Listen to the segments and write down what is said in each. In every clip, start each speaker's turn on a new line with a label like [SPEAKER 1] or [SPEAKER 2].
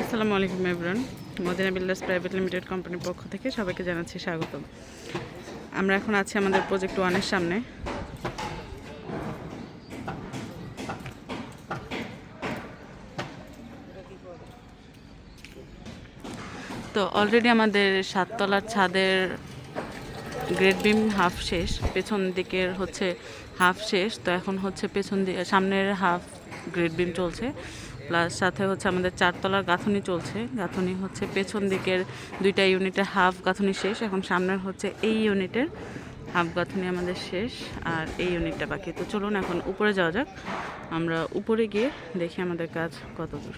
[SPEAKER 1] আসসালামু আলাইকুম এভরান মদিনা বিল্ডার্স প্রাইভেট লিমিটেড কোম্পানির পক্ষ থেকে সবাইকে জানাচ্ছি স্বাগতম। আমরা এখন আছি আমাদের প্রজেক্ট ওয়ানের সামনে। তো অলরেডি আমাদের সাততলার ছাদের গ্রেড বিম হাফ শেষ, পেছন দিকের হচ্ছে হাফ শেষ, তো এখন হচ্ছে পেছন দিকে সামনের হাফ গ্রেড বিম চলছে। প্লাস সাথে হচ্ছে আমাদের চারতলার গাঁথনি চলছে। গাঁথনি হচ্ছে পেছন দিকের দুইটা ইউনিটের হাফ গাঁথনি শেষ, এখন সামনের হচ্ছে এই ইউনিটের হাফ গাঁথনি আমাদের শেষ আর এই ইউনিটটা বাকি। তো চলুন এখন উপরে যাওয়া যাক। আমরা উপরে গিয়ে দেখি আমাদের কাজ কত দূর।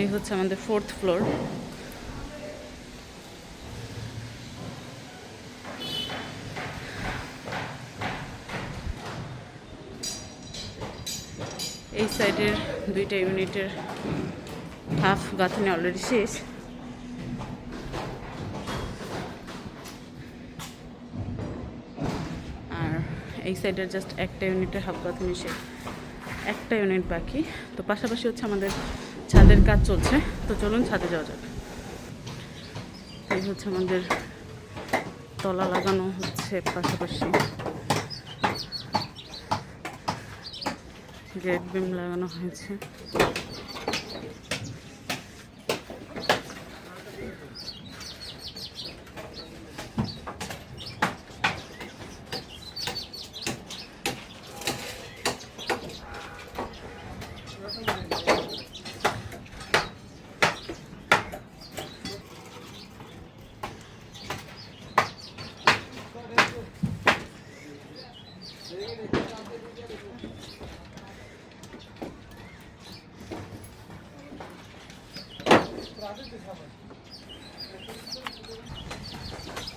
[SPEAKER 1] এই হচ্ছে আমাদের ফোর্থ ফ্লোর এই সাইডের দুইটা ইউনিটের হাফ গাঁথনি অলরেডি শেষ। আর এই সাইডের জাস্ট একটা ইউনিটের হাফ গাঁথনি শেষ। একটা ইউনিট বাকি। তো পাশাপাশি হচ্ছে আমাদের ছাদের কাজ চলছে। তো চলুন ছাদে যাওয়া যাক। এই হচ্ছে আমাদের তলা লাগানো হচ্ছে পাশাপাশি। গ্রেট বিম লাগানো হয়েছে।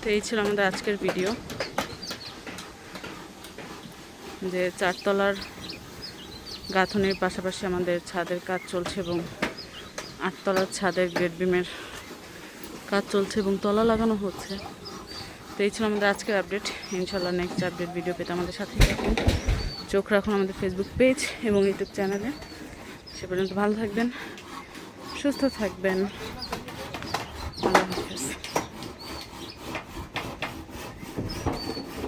[SPEAKER 1] তো এই ছিল আমাদের আজকের ভিডিও। যে চারতলার গাঁথনির পাশাপাশি আমাদের ছাদের কাজ চলছে এবং আটতলার ছাদের গ্রেড বিমের কাজ চলছে এবং তলা লাগানো হচ্ছে। তো এই ছিল আমাদের আজকের আপডেট ইনশাল্লাহ নেক্সট আপডেট ভিডিও পেতে আমাদের সাথে থাকুন। চোখ রাখুন আমাদের ফেসবুক পেজ এবং ইউটিউব চ্যানেলে সে পর্যন্ত ভালো থাকবেন। সুস্থ থাকবেন।